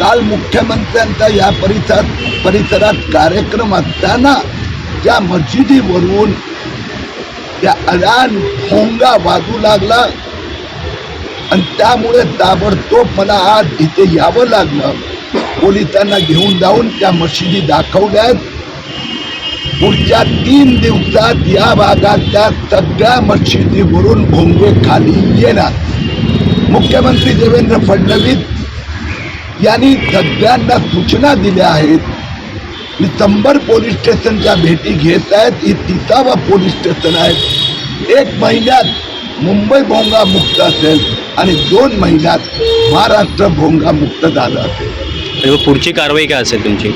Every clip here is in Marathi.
काल मुख्यमंत्र्यांचा या परिसर परिसरात कार्यक्रम असताना त्या मशिदीवरून त्या अडान भोंगा वाजू लागला. आणि त्यामुळे ताबडतोब मला आज इथे यावं लागलं. पोलिसांना घेऊन जाऊन त्या मशिदी दाखवल्यात. पुढच्या तीन दिवसात या भागातल्या सगळ्या मशिदीवरून भोंगे खाली येणार. मुख्यमंत्री देवेंद्र फडणवीस यांनी सगळ्यांना सूचना दिल्या आहेत. नितंबर पोलीस स्टेशनच्या भेटी घेत आहेत. ही तिसावा पोलीस स्टेशन आहे. एक महिन्यात मुंबई भोंगा मुक्त असेल आणि दोन महिन्यात महाराष्ट्र भोंगा मुक्त झालं असेल. पुढची कारवाई काय असेल तुमची?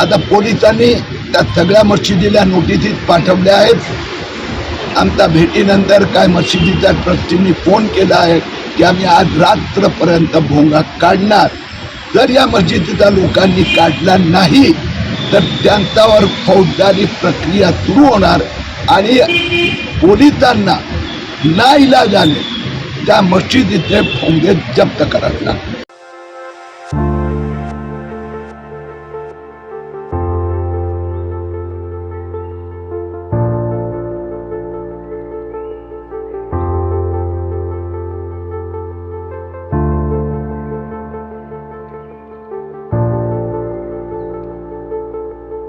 आता पोलिसांनी त्या सगळ्या मशिदीला नोटिसीस पाठवल्या आहेत. आमच्या भेटीनंतर काय मशिदीच्या ट्रस्टींनी फोन केला आहे की आम्ही आज रात्रपर्यंत भोंगा काढणार. जर या मशिदीचा लोकांनी काढला नाही तर त्यांच्यावर फौजदारी प्रक्रिया सुरू होणार आणि पोलिसांना नाईलाजाने त्या मशिदीचे भोंगे जप्त करावे लागतात